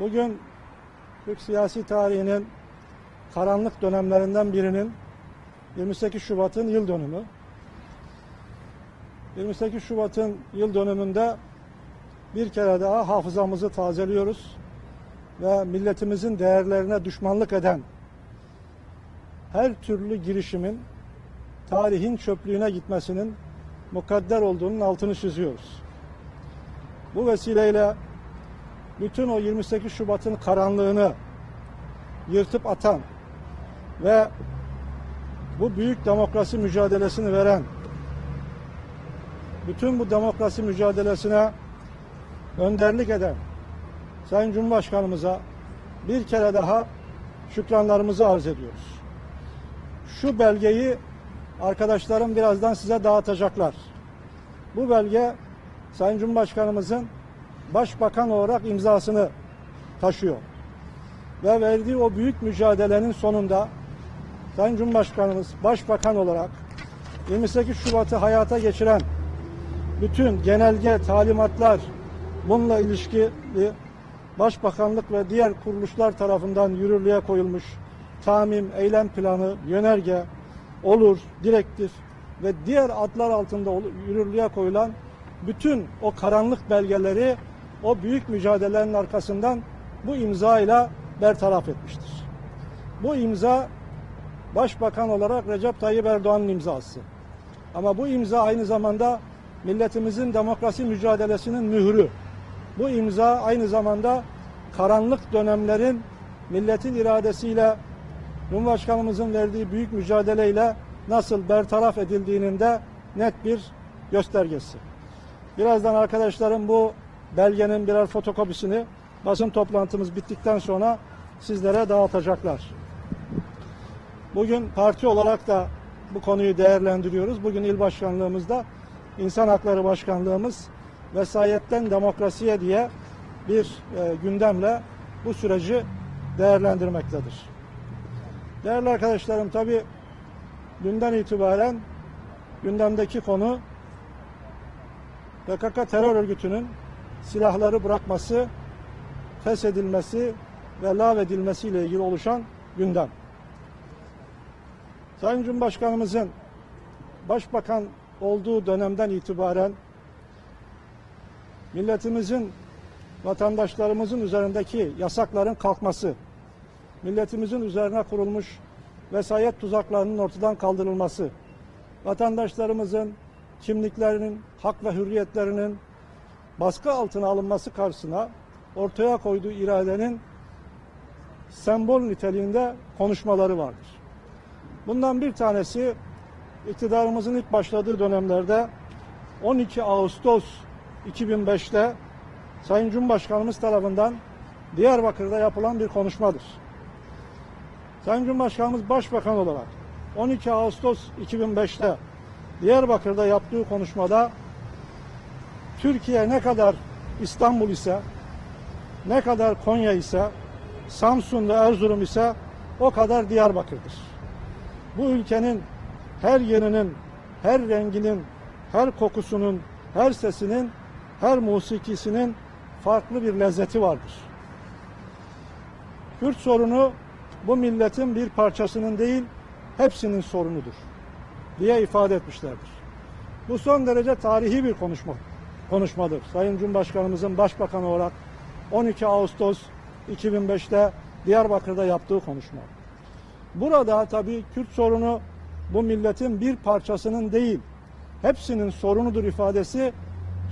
Bugün Türk siyasi tarihinin karanlık dönemlerinden birinin 28 Şubat'ın yıl dönümü. 28 Şubat'ın yıl dönümünde bir kere daha hafızamızı tazeliyoruz ve milletimizin değerlerine düşmanlık eden her türlü girişimin tarihin çöplüğüne gitmesinin mukadder olduğunun altını çiziyoruz. Bu vesileyle bütün o 28 Şubat'ın karanlığını yırtıp atan ve bu büyük demokrasi mücadelesini veren bütün bu demokrasi mücadelesine önderlik eden Sayın Cumhurbaşkanımıza bir kere daha şükranlarımızı arz ediyoruz. Şu belgeyi arkadaşlarım birazdan size dağıtacaklar. Bu belge Sayın Cumhurbaşkanımızın başbakan olarak imzasını taşıyor. Ve verdiği o büyük mücadelenin sonunda Sayın Cumhurbaşkanımız başbakan olarak 28 Şubat'ı hayata geçiren bütün genelge, talimatlar bununla ilişkili Başbakanlık ve diğer kuruluşlar tarafından yürürlüğe koyulmuş tamim, eylem planı, yönerge, olur, direktif ve diğer adlar altında yürürlüğe koyulan bütün o karanlık belgeleri o büyük mücadelelerin arkasından bu imza ile bertaraf etmiştir. Bu imza Başbakan olarak Recep Tayyip Erdoğan'ın imzası. Ama bu imza aynı zamanda milletimizin demokrasi mücadelesinin mührü. Bu imza aynı zamanda karanlık dönemlerin milletin iradesiyle Cumhurbaşkanımızın verdiği büyük mücadeleyle nasıl bertaraf edildiğinin de net bir göstergesi. Birazdan arkadaşlarım bu belgenin birer fotokopisini basın toplantımız bittikten sonra sizlere dağıtacaklar. Bugün parti olarak da bu konuyu değerlendiriyoruz. Bugün il başkanlığımızda İnsan Hakları Başkanlığımız vesayetten demokrasiye diye bir e, gündemle bu süreci değerlendirmektedir. Değerli arkadaşlarım tabi dünden itibaren gündemdeki konu PKK terör örgütünün silahları bırakması, feshedilmesi ve lağvedilmesi ile ilgili oluşan gündem. Sayın Cumhurbaşkanımızın başbakan olduğu dönemden itibaren milletimizin, vatandaşlarımızın üzerindeki yasakların kalkması, milletimizin üzerine kurulmuş vesayet tuzaklarının ortadan kaldırılması, vatandaşlarımızın kimliklerinin, hak ve hürriyetlerinin baskı altına alınması karşısına ortaya koyduğu iradenin sembol niteliğinde konuşmaları vardır. Bundan bir tanesi iktidarımızın ilk başladığı dönemlerde 12 Ağustos 2005'te Sayın Cumhurbaşkanımız tarafından Diyarbakır'da yapılan bir konuşmadır. Sayın Cumhurbaşkanımız Başbakan olarak 12 Ağustos 2005'te Diyarbakır'da yaptığı konuşmada Türkiye ne kadar İstanbul ise, ne kadar Konya ise, Samsun ve Erzurum ise o kadar Diyarbakır'dır. Bu ülkenin her yerinin, her renginin, her kokusunun, her sesinin, her musikisinin farklı bir lezzeti vardır. Kürt sorunu bu milletin bir parçasının değil, hepsinin sorunudur diye ifade etmişlerdir. Bu son derece tarihi bir konuşma konuşmadır. Sayın Cumhurbaşkanımızın başbakan olarak 12 Ağustos 2005'te Diyarbakır'da yaptığı konuşma. Burada tabii Kürt sorunu bu milletin bir parçasının değil, hepsinin sorunudur ifadesi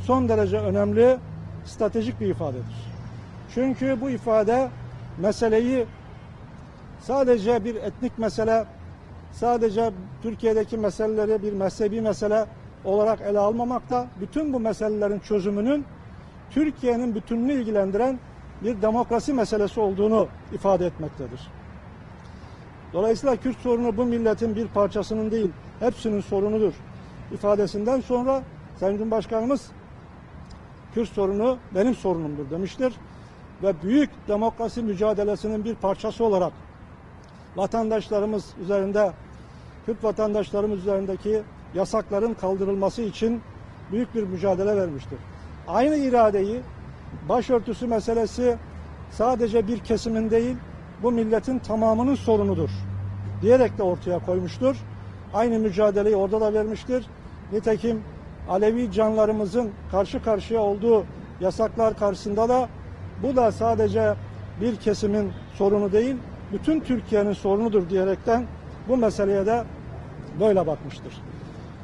son derece önemli, stratejik bir ifadedir. Çünkü bu ifade meseleyi sadece bir etnik mesele, sadece Türkiye'deki meseleleri bir mezhebi mesele olarak ele almamakta, bütün bu meselelerin çözümünün Türkiye'nin bütününü ilgilendiren bir demokrasi meselesi olduğunu ifade etmektedir. Dolayısıyla Kürt sorunu bu milletin bir parçasının değil, hepsinin sorunudur ifadesinden sonra Sayın Cumhurbaşkanımız Kürt sorunu benim sorunumdur demiştir. Ve büyük demokrasi mücadelesinin bir parçası olarak vatandaşlarımız üzerinde, Kürt vatandaşlarımız üzerindeki yasakların kaldırılması için büyük bir mücadele vermiştir. Aynı iradeyi başörtüsü meselesi sadece bir kesimin değil bu milletin tamamının sorunudur diyerek de ortaya koymuştur. Aynı mücadeleyi orada da vermiştir. Nitekim Alevi canlarımızın karşı karşıya olduğu yasaklar karşısında da bu da sadece bir kesimin sorunu değil, bütün Türkiye'nin sorunudur diyerekten bu meseleye de böyle bakmıştır.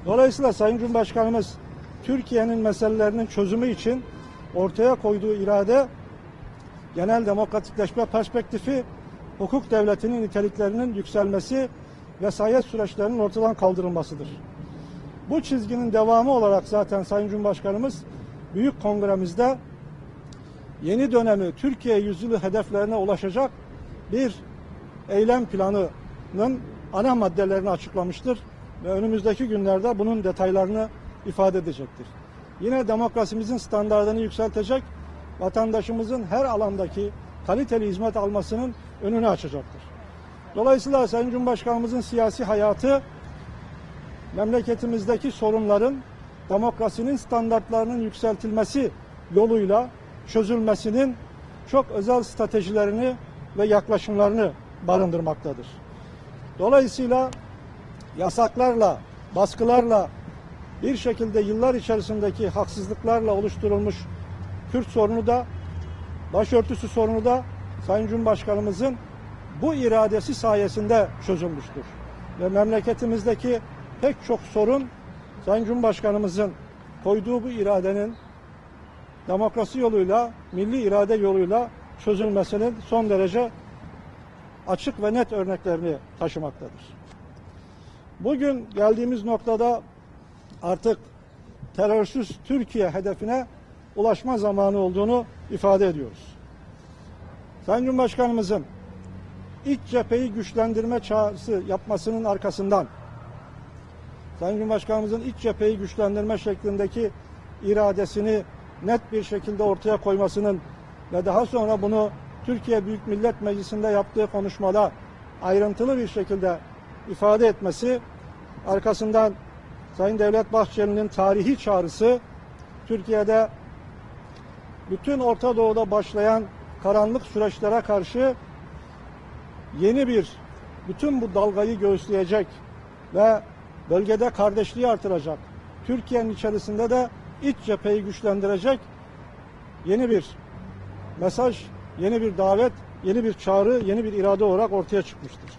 Dolayısıyla Sayın Cumhurbaşkanımız Türkiye'nin meselelerinin çözümü için ortaya koyduğu irade genel demokratikleşme perspektifi, hukuk devletinin niteliklerinin yükselmesi, vesayet süreçlerinin ortadan kaldırılmasıdır. Bu çizginin devamı olarak zaten Sayın Cumhurbaşkanımız Büyük Kongremizde yeni dönemi Türkiye yüzyılı hedeflerine ulaşacak bir eylem planının ana maddelerini açıklamıştır ve önümüzdeki günlerde bunun detaylarını ifade edecektir. Yine demokrasimizin standartını yükseltecek, vatandaşımızın her alandaki kaliteli hizmet almasının önünü açacaktır. Dolayısıyla Sayın Cumhurbaşkanımızın siyasi hayatı memleketimizdeki sorunların demokrasinin standartlarının yükseltilmesi yoluyla çözülmesinin çok özel stratejilerini ve yaklaşımlarını barındırmaktadır. Dolayısıyla yasaklarla, baskılarla bir şekilde yıllar içerisindeki haksızlıklarla oluşturulmuş Kürt sorunu da başörtüsü sorunu da Sayın Cumhurbaşkanımızın bu iradesi sayesinde çözülmüştür. Ve memleketimizdeki pek çok sorun Sayın Cumhurbaşkanımızın koyduğu bu iradenin demokrasi yoluyla, milli irade yoluyla çözülmesinin son derece açık ve net örneklerini taşımaktadır. Bugün geldiğimiz noktada artık terörsüz Türkiye hedefine ulaşma zamanı olduğunu ifade ediyoruz. Sayın Cumhurbaşkanımızın iç cepheyi güçlendirme çağrısı yapmasının arkasından Sayın Cumhurbaşkanımızın iç cepheyi güçlendirme şeklindeki iradesini net bir şekilde ortaya koymasının ve daha sonra bunu Türkiye Büyük Millet Meclisi'nde yaptığı konuşmada ayrıntılı bir şekilde ifade etmesi arkasından Sayın Devlet Bahçeli'nin tarihi çağrısı Türkiye'de bütün Orta Doğu'da başlayan karanlık süreçlere karşı yeni bir bütün bu dalgayı göğüsleyecek ve bölgede kardeşliği artıracak. Türkiye'nin içerisinde de iç cepheyi güçlendirecek yeni bir mesaj, yeni bir davet, yeni bir çağrı, yeni bir irade olarak ortaya çıkmıştır.